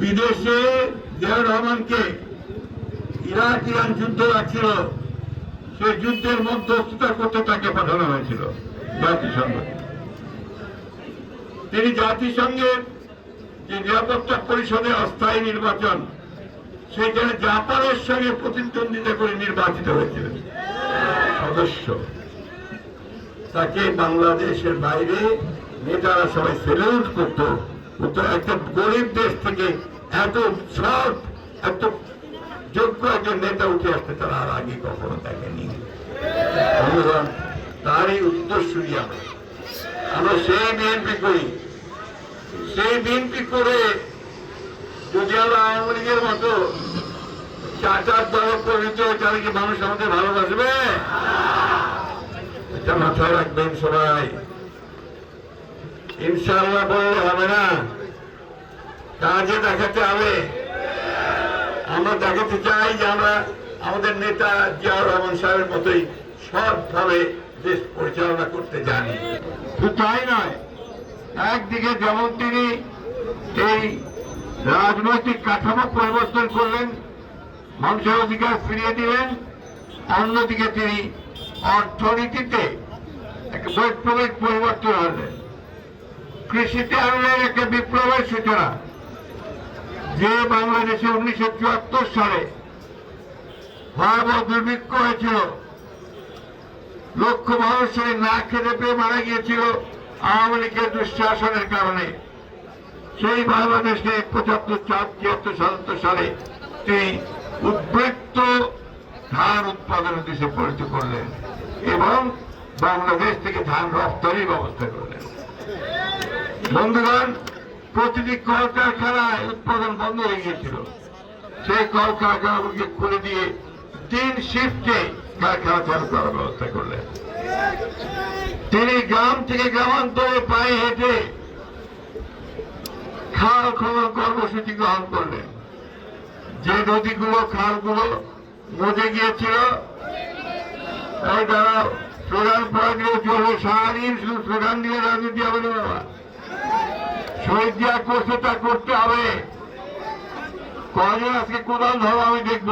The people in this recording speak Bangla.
বিদেশে জিয়াউর রহমানকে ইরাক ইরান যুদ্ধ লাগছিল, সেই যুদ্ধের মধ্যস্থতা করতে তাকে পাঠানো হয়েছিল জাতিসংঘ। তিনি জাতিসংঘের যে নিরাপত্তা পরিষদে অস্থায়ী নির্বাচন, সেখানে জাপানের সঙ্গে প্রতিদ্বন্দ্বিতা করে নির্বাচিত হয়েছিলেন। সদস্য। তাকে বাংলাদেশের বাইরে নেতারা সবাই সেলিউট করত। একটা গরিব দেশ থেকে এত সৎ, এত যোগ্য একজন নেতা উঠে আসতে তারা আর আগে কখনো দেখেনি। তারই উত্তরসূরি আমরা। আমরা সেই বিএনপি করি। সেই বিএনপি করে যদি আমরা আওয়ামী লীগের মতো চাচার দল পরিণত তাহলে কি মানুষ আমাদের ভালোবাসবে? এটা মাথায় রাখবেন সবাই। ইনশাআল্লাহ বললে হবে না। কাজে দেখাতে হবে। আমরা দেখাতে চাই যে আমরা আমাদের নেতা জিয়াউর রহমান সাহেবের মতোই সৎভাবে দেশ পরিচালনা করতে জানি। শুধু তাই নয়, একদিকে যেমন তিনি এই রাজনৈতিক কাঠামো পরিবর্তন করলেন, মানুষের অধিকার ফিরিয়ে দিলেন, অন্যদিকে তিনি অর্থনীতিতে একটা বৈপ্লবিক পরিবর্তন আনলেন। কৃষিতে আনলেন একটা বিপ্লবের সূচনা। যে বাংলাদেশে উনিশশো চুয়াত্তর সালে ভয়াবহ দুর্ভিক্ষ হয়েছিল লক্ষ মানুষ না খেতে পেয়ে মারা গিয়েছিল আওয়ামী লীগের দুঃশাসনের কারণে। সেই বাংলাদেশে পঁচাত্তর চার ছিয়াত্তর সাতাত্তর সালে তিনি উদ্বৃত্ত ধান উৎপাদনের দেশে পরিচিত করলেন এবং বাংলাদেশ থেকে ধান রপ্তানির ব্যবস্থা করলেন। বন্ধুগণ, প্রতিটি কলকারখানায় উৎপাদন বন্ধ হয়ে গিয়েছিল। সেই কলকারখানাগুলিকে খুলে দিয়ে তিন শিফটে কারখানা চালু করার ব্যবস্থা করলেন। তিনি গ্রাম থেকে গ্রামান্তরে পায়ে হেঁটে খাল খনন কর্মসূচি গ্রহণ করলেন। যে নদীগুলো, খালগুলো মজে গিয়েছিল দ্বারা স্লোগান পড়া দিলে চলবে সারাদিন শুধু স্লোগান দিয়ে রাজনীতি হবে না বাবা। শহীদ দিয়া করছে তা করতে হবে। কজন আজকে কোদাল ধরো আমি দেখব।